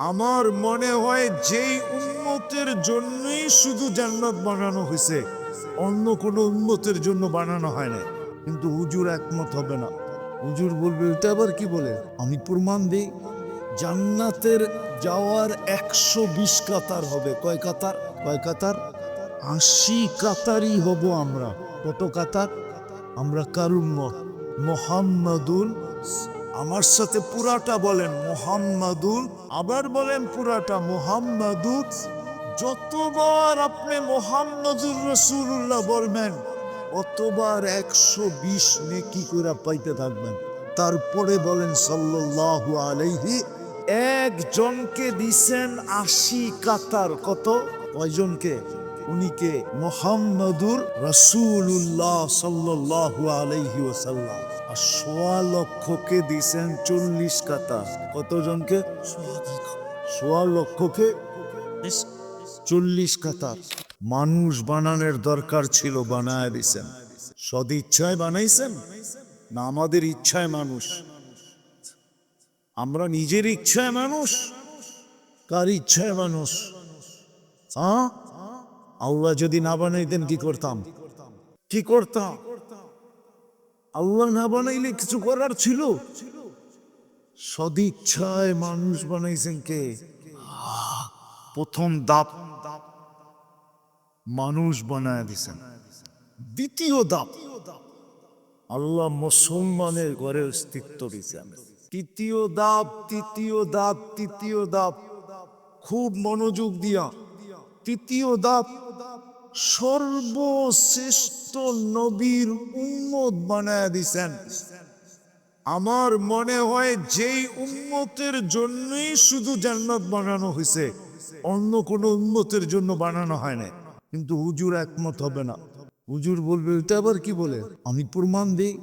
আমার মনে হয় যেই উন্মতের জন্যই শুধু জান্নাত বানানো হয়েছে অন্য কোনো উন্মতের জন্য বানানো হয় না কিন্তু হুজুর একমত হবে না। হুজুর বলবে, এটা আবার কি বলে? আমি প্রমাণ দিই, জান্নাতের যাওয়ার একশো বিশ কাতার হবে। কয় কাতার? কয় কাতার? আশি কাতারই হব আমরা। কত কাতার? আমরা কারুম্মত মোহাম্মদুল আমার সাথে পুরাটা বলেন মোহাম্মদুল আবার বলেন পুরাটা মোহাম্মদুল যতবার আপনি মোহাম্মদুর রসুল্লাহ বলবেন, অতবার একশো বিশ নেকি করে পাইতে থাকবেন। তারপরে বলেন সাল্লাল্লাহু আলাইহি, একজনকে দিছেন আশি কাতার, কত? কয়জনকে? উনিকে মোহাম্মদুর রসুল্লাহ সাল্লাল্লাহু আলাইহি ওসাল্লাম আর সোয়া লক্ষকে দিছেন চল্লিশ কাতার কতজনকে? সোয়া লক্ষকে চল্লিশ কাতার মানুষ বানানোর দরকার ছিল, বানায় দিছেন। সদিচ্ছায় বানাইছেন না আমাদের ইচ্ছায় মানুষ? আমরা নিজের ইচ্ছায় মানুষ? কার ইচ্ছায় মানুষ? হ্যাঁ আল্লাহ যদি না বানাইতেন কি করতাম? কি করতাম? আল্লাহ না বানাইলে কিছু করার ছিল? সদিচ্ছায় মানুষ বানাইছেন কে? প্রথম দাপ মানুষ বানায় দিছেন। দ্বিতীয় দাপ আল্লাহ মুসলমানের ঘরে অস্তিত্ব দিছেন। তৃতীয় দাপ তৃতীয় দাপ তৃতীয় দাপ। খুব মনোযোগ দিয়া। তৃতীয় দাপ সর্বশ্রেষ্ঠ নবীর উন্মত বানায় দিছেন। আমার মনে হয় যেই উম্মতের জন্যই শুধু জান্নাত বানানো হয়েছে অন্য কোনো উম্মতের জন্য বানানো হয় না কিন্তু হুজুর একমত হবে না। হুজুর বলবে, এটা আবার কি বলে? আমি প্রমাণ দিই,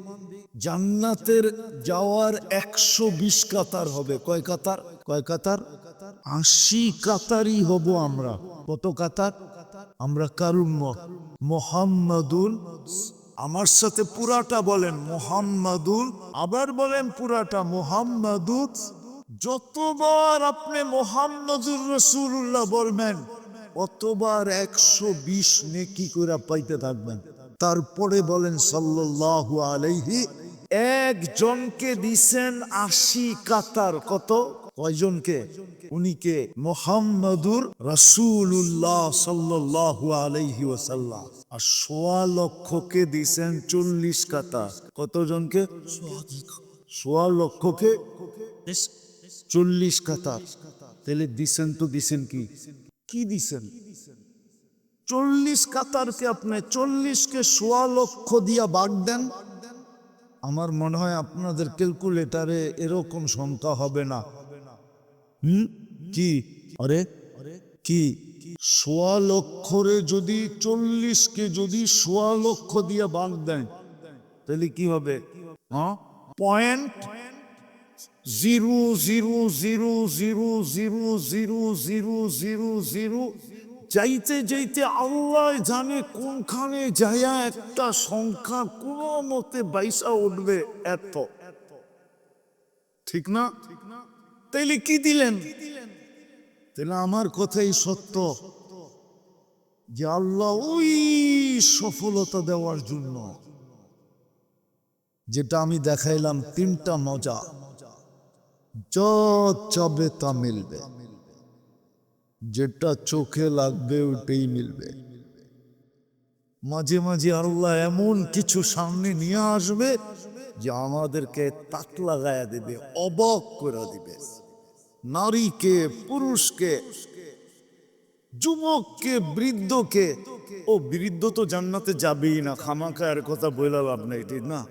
জান্নাতের যাওয়ার একশো বিশ কাতার হবে। কয় কাতার? কয় কাতার? আশি কাতারই হব আমরা। কত কাতার? আমরা কারুম্মত মোহাম্মদুল আমার সাথে পুরাটা বলেন মোহাম্মদুল, আবার বলেন পুরাটা মোহাম্মদুল যতবার আপনি মোহাম্মদুর রসুল্লাহ বলবেন, অতবার একশো বিশ নেকি করে পাইতে থাকবেন। তারপরে বলেন সাল্লাল্লাহু আলাইহি, একজনকে দিছেন আশি কাতার, কত? কয়জনকে? উনিকে মোহাম্মদুর রসুল্লাহ সাল্লাল্লাহু আলাইহি ওয়াসাল্লাম। আর সোয়া লক্ষকে দিছেন চল্লিশ কাতার কতজনকে? সোয়া লক্ষকে চল্লিশ কাতার তাহলে দিছেন তো দিছেন কি? কি দিছেন? চল্লিশ কাতারকে আপনি চল্লিশকে সোয়া লক্ষ দিয়া বাদ দেন। আমার মনে হয় আপনাদের ক্যালকুলেটারে এরকম সংখ্যা হবে না। হুম, কি? আরে, কি? সোয়া লক্ষরে যদি চল্লিশকে যদি সোয়া লক্ষ দিয়ে বাদ দেন তাহলে কি হবে? Point zero zero zero zero zero zero zero zero zero. যাইতে যাইতে আল্লাহ জানে কোনখানে যাইয়া একটা সংখ্যা কোনো মতে বাইসা উঠবে এত। ঠিক না? তাইলে কি দিলেন? তাহলে আমার কথাই সত্য যে আল্লাহ ওই সফলতা দেওয়ার জন্য যেটা আমি দেখাইলাম তিনটা মজা যা চাবে তা মিলবে। যেটা চোখে লাগবে ওটাই মিলবে। মাঝে মাঝে আল্লাহ এমন কিছু সামনে নিয়ে আসবে যে আমাদেরকে তাক লাগায়া দিবে, অবাক করে দিবে। নারীকে, পুরুষকে, যুবককে, বৃদ্ধকে, ও বৃদ্ধ তো জান্নাতে যাবেই না, খামাখায়ের কথা বইলা লাভ নাই, ঠিক না?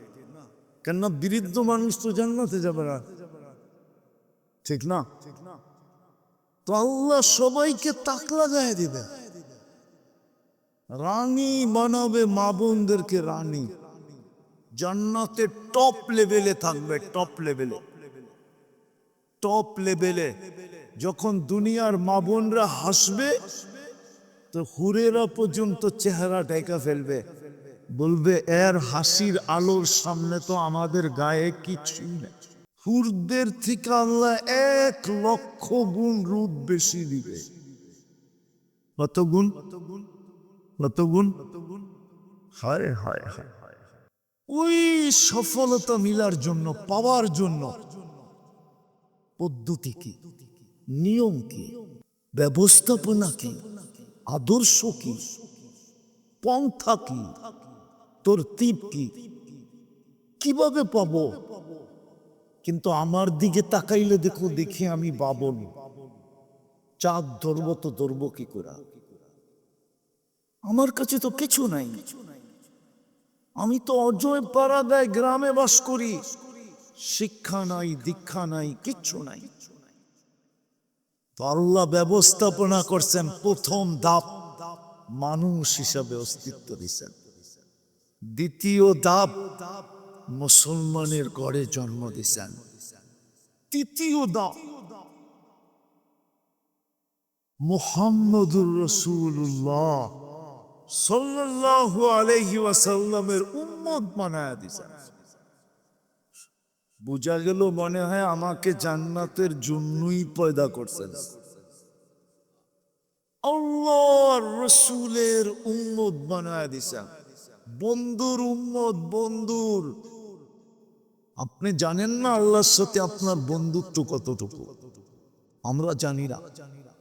কেননা বৃদ্ধ মানুষ তো জান্নাতে যাবে না। ঠিক না? তো আল্লাহ সবাইকে তাক লাগায় দিবে। রানী বানাবে মা বোনদেরকে রানী। জান্নাতে টপ লেভেলে থাকবে টপ লেভেলে টপ লেভেলে যখন দুনিয়ার মা বোনরা হাসবে, তো হুরেরা পর্যন্ত চেহারা ঢেকা ফেলবে। বলবে, এর হাসির আলোর সামনে তো আমাদের গায়ে কিছুই নেই। হুরদের থেকে আল্লাহ এক লক্ষ গুণ রূপ বেশি দিবে। কত গুণ? কত গুণ? হায় হায় হায়। ওই সফলতা মিলার জন্য, পাওয়ার জন্য। পদ্ধতি কি? নিয়ম কি? ব্যবস্থাপনা কি? আদর্শ কি? পন্থা কি? তোর তীপ কি? কীভাবে পাবো? কিন্তু আমার দিকে তাকাইলে দেখো, দেখি আমি বাবন চাঁদ ধরবো তো ধরবো কি করা? আমার কাছে তো কিছু নাই কিছু নাই। আমি তো অজয় পাড়াদায় গ্রামে বাস করি। শিক্ষা নাই, দীক্ষা নাই, কিচ্ছু নাই। আল্লাহ ব্যবস্থাপনা করছেন, প্রথম দাপ মানুষ হিসাবে অস্তিত্ব দিচ্ছেন দ্বিতীয় দাপ মুসলমানের ঘরে জন্ম দিছেন। তৃতীয় ধাপ মুহাম্মদুর রসুল্লাহ সাল্লাল্লাহু আলাইহি ওয়াসাল্লামের উম্মত বানায় দিছেন। বোঝা গেল মনে হয় আমাকে জান্নাতের জন্যই পয়দা করছেন। আল্লাহ রসুলের উম্মত বানায় দিছেন। বন্ধুর উম্মত, বন্ধুর। আপনি জানেন না আল্লাহর সাথে আপনার বন্ধুত্ব কতটুকু? আমরা জানি না।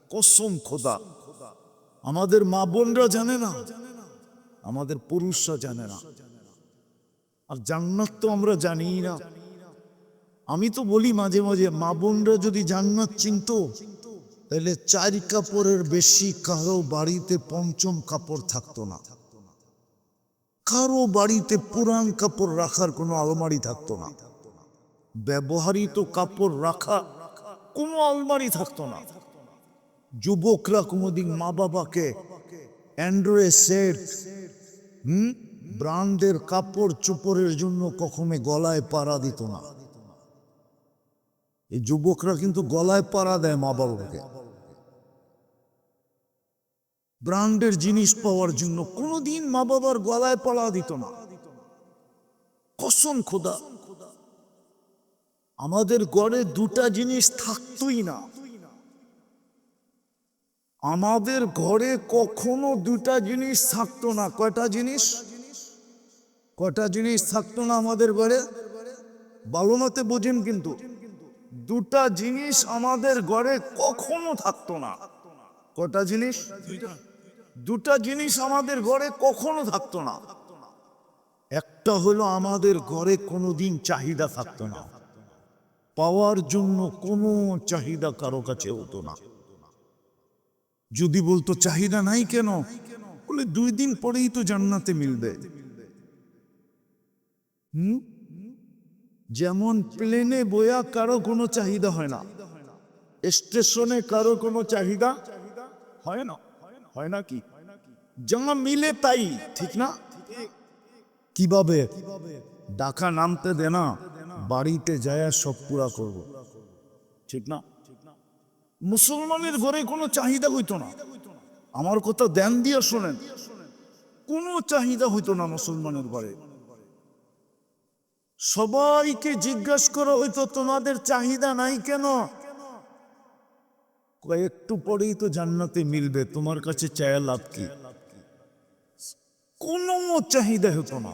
কসম খোদা। আমাদের মা বোনরা জানে না, আমাদের পুরুষরা জানে না। আর জান্নাত তো আমরা জানি না। আমি তো বলি মাঝে মাঝে, মা বোনরা যদি জান্নাত চিনত, তাহলে চার কাপড়ের বেশি কারও বাড়িতে পঞ্চম কাপড় থাকতো না। কারও বাড়িতে পুরান কাপড় রাখার কোনো আলমারি থাকতো না। ব্যবহারিত কাপড় রাখা কোনো আলমারি থাকতো না। যুবকরা কোনোদিন মা বাবাকে হুম? ব্রান্ডের কাপড় চোপড়ের জন্য কখনো গলায় পাড়া দিত না। এই যুবকরা কিন্তু গলায় পাড়া দেয় মা বাবাকে। ব্রান্ডের জিনিস পাওয়ার জন্য কোনোদিন মা বাবার গলায় পাড়া দিত না। কসম খোদা। আমাদের গড়ে দুটা জিনিস থাকতোই না। আমাদের ঘরে কখনো দুটা জিনিস থাকতো না। কয়টা জিনিস? কয়টা জিনিস থাকতো না আমাদের ঘরে? ভালো মতে বোঝেন কিন্তু, দুটা জিনিস আমাদের ঘরে কখনো থাকতো না। কটা জিনিস? দুটা জিনিস আমাদের ঘরে কখনো থাকতো না। একটা হলো আমাদের ঘরে কোনোদিন চাহিদা থাকতো না। পাওয়ার জন্য কোনো চাহিদা কারও কাছে হতো না। যদি বলতো, চাহিদা নাই কেন? বলে, দুই দিন পরেই তো জান্নাতে মিলবে। যেমন প্লেনে বয়া কারও কোনো চাহিদা হয় না, স্টেশনে কারও কোনো চাহিদা হয় না হয় না কি? যা মিলে তাই, ঠিক না? কীভাবে? ডাকা নামতে দে না বাড়িতে যায় সব পুরা করব, ঠিক না? মুসলমানের ঘরে কোনো চাহিদা হইতো না। আমার কথা ধ্যান দিয়ে শোনেন। কোনো চাহিদা হইতো না মুসলমানের ঘরে। সবাইকে জিজ্ঞাসা করা হইতো, তোমাদের চাহিদা নাই কেন? একটু পরেই তো জান্নাতে মিলবে। তোমার কাছে চায়া লাভ কি? কোনো চাহিদা হতো না।